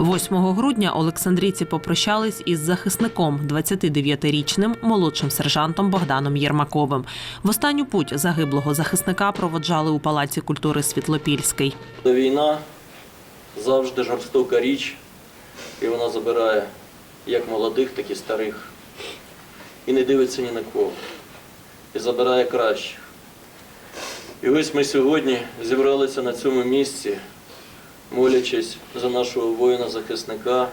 8 грудня Олександрійці попрощались із захисником, 29-річним молодшим сержантом Богданом Єрмаковим. В останню путь загиблого захисника проводжали у палаці культури Світлопільський. Війна завжди жорстока річ, і вона забирає як молодих, так і старих. І не дивиться ні на кого. І забирає кращих. І ось ми сьогодні зібралися на цьому місці, молячись за нашого воїна-захисника,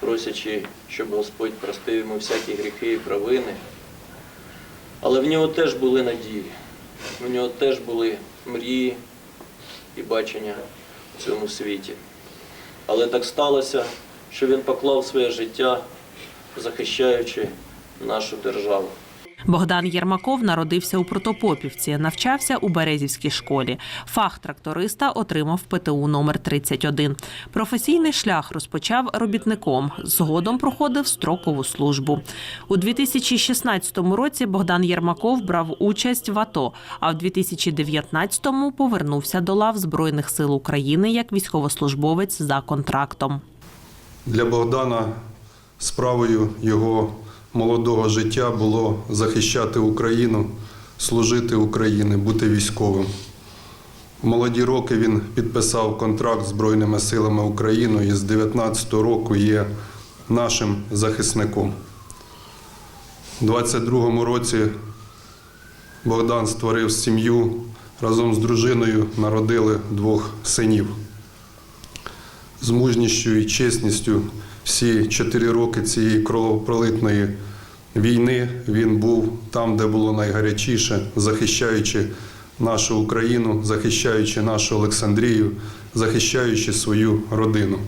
просячи, щоб Господь простив йому всякі гріхи і провини. Але в нього теж були надії, в нього теж були мрії і бачення в цьому світі. Але так сталося, що він поклав своє життя, захищаючи нашу державу. Богдан Єрмаков народився у Протопопівці, навчався у Березівській школі. Фах тракториста отримав ПТУ номер 31. Професійний шлях розпочав робітником. Згодом проходив строкову службу. У 2016 році Богдан Єрмаков брав участь в АТО, а в 2019-му повернувся до лав Збройних сил України як військовослужбовець за контрактом. Для Богдана справою його молодого життя було захищати Україну, служити Україні, бути військовим. В молоді роки він підписав контракт з Збройними силами України і з 19 року є нашим захисником. У 22-му році Богдан створив сім'ю, разом з дружиною народили двох синів з мужністю і чесністю всі чотири роки цієї кровопролитної війни він був там, де було найгарячіше, захищаючи нашу Україну, захищаючи нашу Олександрію, захищаючи свою родину.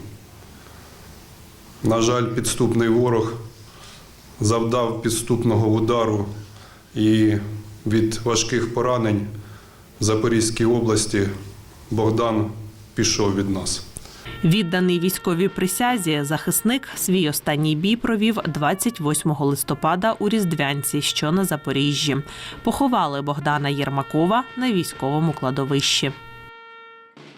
На жаль, підступний ворог завдав підступного удару і від важких поранень в Запорізькій області Богдан пішов від нас. Відданий військовій присязі, захисник свій останній бій провів 28 листопада у Різдвянці, що на Запоріжжі. Поховали Богдана Єрмакова на військовому кладовищі.